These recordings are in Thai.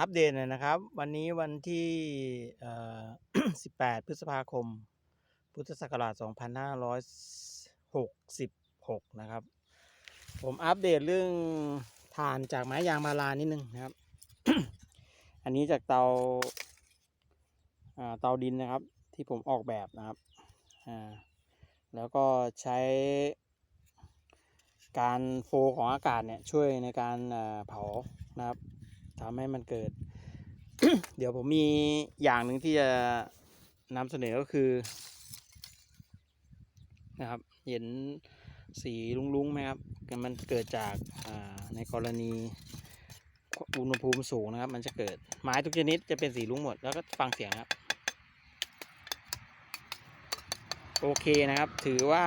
อัปเดตหน่อยนะครับ วันนี้วันที่ 18 พฤษภาคม พุทธศักราช 2566 นะครับ ผมอัปเดตเรื่องถ่านจากไม้ยางพารานิดนึงนะครับ อันนี้จากเตาเตาดินนะครับ ที่ผมออกแบบนะครับ แล้วก็ใช้การโฟลของอากาศเนี่ยช่วยในการเผานะครับ ทำให้มันเกิด เดี๋ยวผมมีอย่างหนึ่งที่จะนำเสนอก็คือ นะครับ เห็นสีลุ้งๆไหมครับ มันเกิดจากในกรณีอุณหภูมิสูงนะครับ มันจะเกิดไม้ทุกชนิดจะเป็นสีลุ้งหมด แล้วก็ฟังเสียงครับ โอเคนะครับ ถือว่า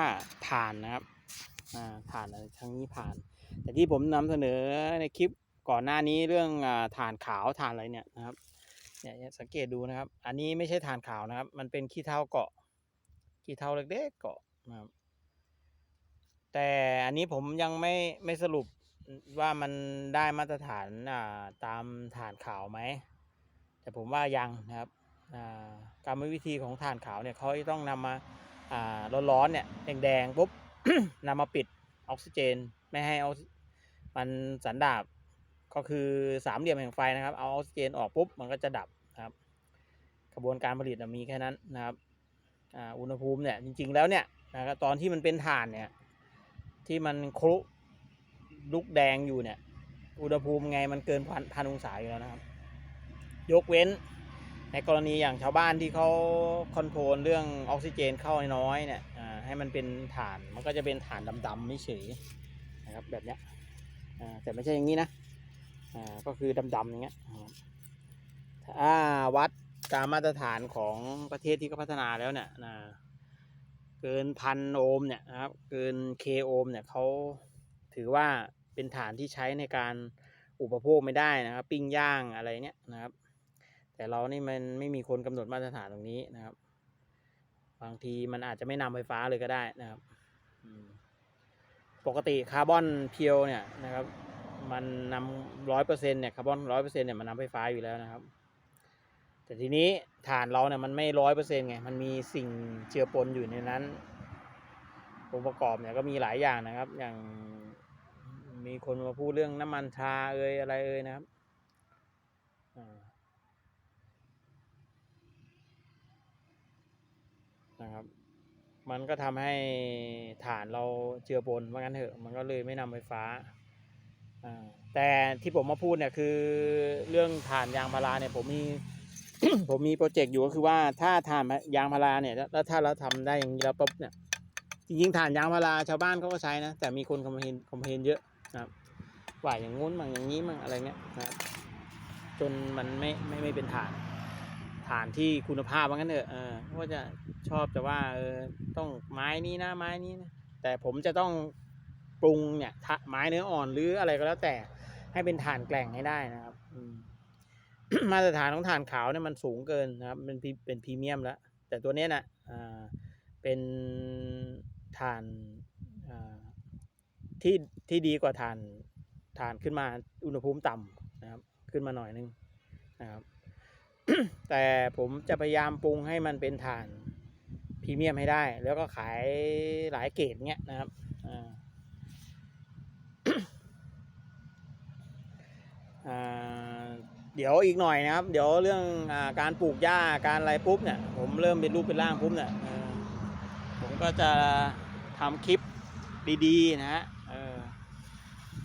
ผ่านนะครับผ่านทั้งนี้ผ่าน แต่ที่ผมนำเสนอในคลิป ก่อนหน้านี้เรื่องอาถ่านขาวถ่านอะไรเนี่ยนะครับเนี่ยสังเกตดูนะครับ อันนี้ไม่ใช่ถ่านขาวนะครับ มันเป็นขี้เถ้าเกาะขี้เถ้าเล็กๆเกาะนะครับ แต่อันนี้ผมยังไม่ไม่สรุปว่ามันได้มาตรฐานตามถ่านขาวไหม แต่ผมว่ายังนะครับอ่ากรรมวิธีของถ่านขาวเนี่ยเขาจะต้องนำมาอ่าร้อนๆเนี่ยแดงๆปุ๊บนำมาปิดออกซิเจน ไม่ให้ออกซิมันสันดาบ ก็คือสามเหลี่ยมแห่งไฟนะครับ เอาออกซิเจนออกปุ๊บมันก็จะดับนะครับ กระบวนการผลิตมีแค่นั้นนะครับอุณหภูมิเนี่ยจริง ๆ แล้วเนี่ยนะครับตอนที่มันเป็นถ่านเนี่ยที่มันครุลุกแดงอยู่เนี่ย อุณหภูมิไงมันเกินพันพันองศาอยู่แล้วนะครับ ยกเว้นในกรณีอย่างชาวบ้านที่เขาคอนโทรลเรื่องออกซิเจนเข้าน้อยเนี่ยให้มันเป็นถ่านมันก็จะเป็นถ่านดำๆไม่เฉยนะครับแบบเนี้ยแต่ไม่ใช่อย่างนี้นะ อ่าก็คือดำๆอย่างเงี้ยถ้าวัดตามมาตรฐานของประเทศที่เขาพัฒนาแล้วเนี่ยนะเกินพันโอห์มเนี่ยครับเกินเคโอห์มเนี่ยเขาถือว่าเป็นฐานที่ใช้ในการอุปโภคไม่ได้นะครับ ปิ้งย่างอะไรเนี่ยนะครับ แต่เรานี่มันไม่มีคนกำหนดมาตรฐานตรงนี้นะครับ บางทีมันอาจจะไม่นำไฟฟ้าเลยก็ได้นะครับปกติคาร์บอนเพียวเนี่ยนะครับ มันนำร้อยเปอร์เซ็นต์เนี่ยคาร์บอนร้อยเปอร์เซ็นต์เนี่ยมันนำไฟฟ้าอยู่แล้วนะครับ แต่ทีนี้ฐานเราเนี่ยมันไม่ร้อยเปอร์เซ็นต์ไงมันมีสิ่งเจือปนอยู่ในนั้นองค์ประกอบเนี่ยก็มีหลายอย่างนะครับ อย่างมีคนมาพูดเรื่องน้ำมันชาเอ่ยอะไรเอ่ยนะครับนะครับ มันก็ทำให้ฐานเราเจือปนว่างั้นเถอะ มันก็เลยไม่นำไฟฟ้า แต่ที่ผมมาพูดเนี่ยคือเรื่องฐานยางพาราเนี่ยผมมี ผมมีโปรเจกต์อยู่ก็คือว่าถ้าถ่านยางพาราเนี่ยแล้วถ้าเราทำได้อย่างนี้แล้วปุ๊บเนี่ยจริงๆถ่านยางพาราชาวบ้านเขาก็ใช้นะแต่มีคนคอมเพนคอมเพนเยอะนะครับว่าอย่างงู้นมั่งอย่างนี้มั่งอะไรเงี้ยนะครับจนมันไม่ไม่ไม่เป็นถ่านถ่านที่คุณภาพว่างั้นเถอะเออเขาจะชอบจะว่าเออต้องไม้นี้นะไม้นี้นะแต่ผมจะต้อง ปรุงเนี่ยทะไม้เนื้ออ่อนหรืออะไรก็แล้วแต่ให้เป็นถ่านแกล่งให้ได้นะครับมาตรฐานของถ่านขาวเนี่ยมันสูงเกินนะครับเป็นพิเป็นพรีเมียมแล้ว แต่ตัวเนี้ยนะอ่าเป็นถ่านอ่าที่ที่ดีกว่าถ่านถ่านขึ้นมาอุณหภูมิต่ำนะครับ ขึ้นมาหน่อยนึงนะครับ แต่ผมจะพยายามปรุงให้มันเป็นถ่านพรีเมียมให้ได้ แล้วก็ขายหลายเกรดเงี้ยนะครับอ่า อ่า เดี๋ยวอีกหน่อยนะครับ เดี๋ยวเรื่องอการปลูกหญ้าการอะไรปุ๊บเนี่ย ผมเริ่มเป็นรูปเป็นร่างปุ๊บเนี่ยผมก็จะทำคลิปดีๆ นะฮะ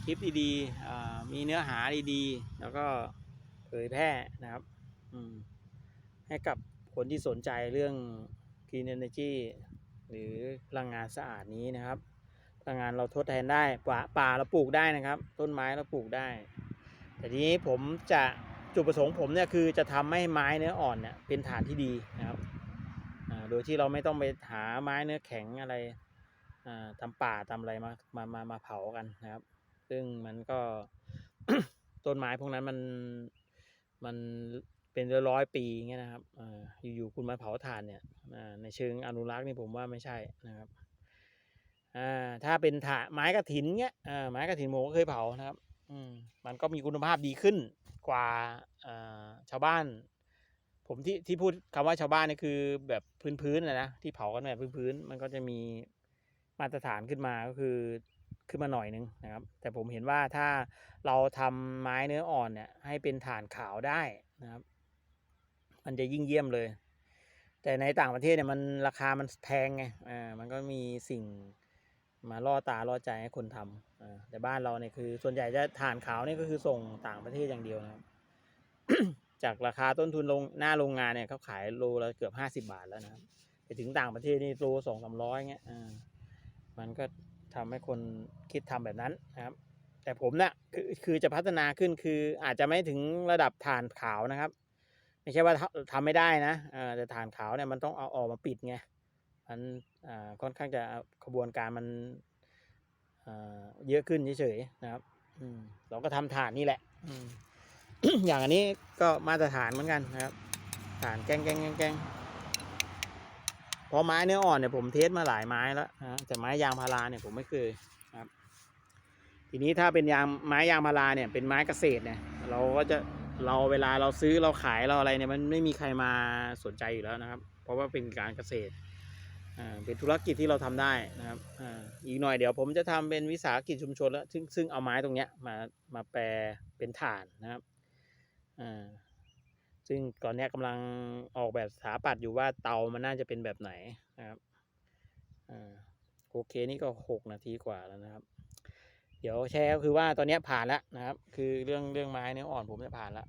คลิปดีๆมีเนื้อหาดีๆ แล้วก็เผยแพร่นะครับอืมให้กับคนที่สนใจเรื่อง Clean Energy หรือพลังงานสะอาดนี้นะครับพลังงานเราทดแทนได้ป่าป่าเราปลูกได้นะครับ ต้นไม้เราปลูกได้ แต่ทีนี้ผมจะ จุดประสงค์ผมเนี่ยคือจะทำให้ไม้เนื้ออ่อนเนี่ยเป็นฐานที่ดีนะครับโดยที่เราไม่ต้องไปหาไม้เนื้อแข็งอะไรอ่าทำป่าทำอะไรมามามามาเผากันนะครับ ซึ่งมันก็ต้นไม้พวกนั้นมันมันเป็นร้อยปีเงี้ยนะครับออยู่ๆคุณมาเผาถ่านเนี่ยในเชิงอนุรักษ์นี่ผมว่าไม่ใช่นะครับถ้าเป็นถ่านไม้กระถินเงี้ยไม้กระถินผมก็เคยเผานะครับ อืมมันก็มีคุณภาพดีขึ้นกว่าชาวบ้าน ผมที่ที่พูดคำว่าชาวบ้านนี่คือแบบพื้นๆนะนะที่เผากันแบบพื้นๆมันก็จะมีมาตรฐานขึ้นมาก็คือขึ้นมาหน่อยนึงนะครับ แต่ผมเห็นว่าถ้าเราทำไม้เนื้ออ่อนเนี่ย ให้เป็นฐานขาวได้นะครับ มันจะยิ่งเยี่ยมเลย แต่ในต่างประเทศเนี่ยมันราคามันแพงไงอ่ามันก็มีสิ่ง มาล่อตาล่อใจให้คนทำอ่าแต่บ้านเราเนี่ยคือ ส่วนใหญ่จะฐานขาวเนี่ยก็คือส่งต่างประเทศอย่างเดียวนะครับ จากราคาต้นทุนลงหน้าโรงงานเนี่ยเขาขายโลละเกือบห้าสิบาทแล้วนะครับไปถึงต่างประเทศนี่โลสองสามร้อยเงี้ยอ่ามันก็ทำให้คนคิดทำแบบนั้นนะครับ แต่ผมเนี่ยคือคือจะพัฒนาขึ้นคืออาจจะไม่ถึงระดับฐานขาวนะครับ ไม่ใช่ว่าทำทำไม่ได้นะแต่ฐานขาวเนี่ยมันต้องเอาออกมาปิดไง มันค่อนข้างจะขบวนการมันเยอะขึ้นเฉยๆนะครับเราก็ทำฐานนี่แหละอย่างอันนี้ก็มาตรฐานเหมือนกันนะครับ ฐานแกงแกงแกงแกงพอไม้เนื้ออ่อนเนี่ยผมเทสมาหลายไม้แล้วนะแต่ไม้ยางพาราเนี่ยผมไม่เคยครับ ทีนี้ถ้าเป็นยางไม้ยางพาราเนี่ย เป็นไม้เกษตรเนี่ย เราก็จะเราเวลาเราซื้อเราขายเราอะไรเนี่ยมันไม่มีใครมาสนใจอยู่แล้วนะครับ เพราะว่าเป็นการเกษตร เป็นธุรกิจที่เราทำได้นะครับอ,อีกหน่อยเดี๋ยวผมจะทำเป็นวิสาหกิจชุมชนแล้วซึ่งซึ่งเอาไม้ตรงเนี้ยมามาแปลเป็นถ่านนะครับซึ่งตอนนี้กำลังออกแบบสถาปัตย์อยู่ว่าเตามันน่าจะเป็นแบบไหนนะครับโอเคนี่ก็หกนาทีกว่าแล้วนะครับ เดี๋ยวแชร์ก็คือว่าตอนนี้ผ่านแล้วนะครับ คือเรื่องเรื่องไม้เนื้ออ่อนผมจะผ่านแล้ว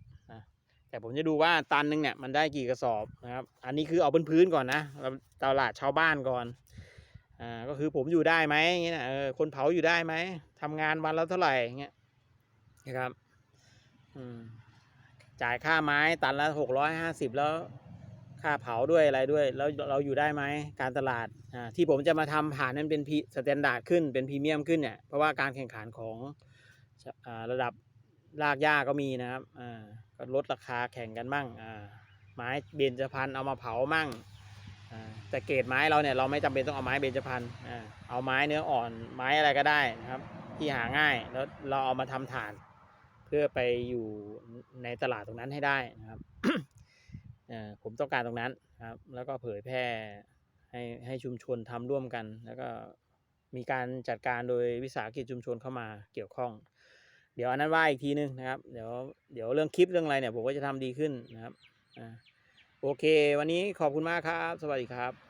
แต่ผมจะดูว่าตันหนึงเนี่ยมันได้กี่กระสอบนะครับ อันนี้คือเอาบนพื้นก่อนนะเราตลาดชาวบ้านก่อน อ่า ก็คือผมอยู่ได้ไหมอย่างเงี้ยนะเออ คนเผาอยู่ได้ไหมทำงานวันละเท่าไหร่เงี้ย นะครับ อืม จ่ายค่าไม้ตันละหกร้อยห้าสิบแล้ว ค่าเผาด้วยอะไรด้วย แล้วเราอยู่ได้ไหม การตลาด อ่า ที่ผมจะมาทำผ่านนั้นเป็นพีสแตนดาร์ดขึ้น เป็นพรีเมียมขึ้นเนี่ย เพราะว่าการแข่งขันของอ่าระดับ รากหญ้าก็มีนะครับอ่าก็ลดราคาแข่งกันบ้างอ่าไม้เบญจพรรณเอามาเผามั่งอ่าแต่เกรดไม้เราเนี่ยเราไม่จำเป็นต้องเอาไม้เบญจพรรณอ่าเอาไม้เนื้ออ่อนไม้อะไรก็ได้นะครับ ที่หาง่ายแล้วเราเอามาทำฐาน เพื่อไปอยู่ในตลาดตรงนั้นให้ได้นะครับอ่อผมต้องการตรงนั้นครับ แล้วก็เผยแพร่ให้ให้ชุมชนทำร่วมกัน แล้วก็มีการจัดการโดยวิสาหกิจชุมชนเข้ามาเกี่ยวข้อง เดี๋ยวอันนั้นว่าอีกทีนึงนะครับ เดี๋ยวเดี๋ยวเรื่องคลิปเรื่องอะไรเนี่ยผมก็จะทำดีขึ้นนะครับอ่าโอเค วันนี้ขอบคุณมากครับ สวัสดีครับ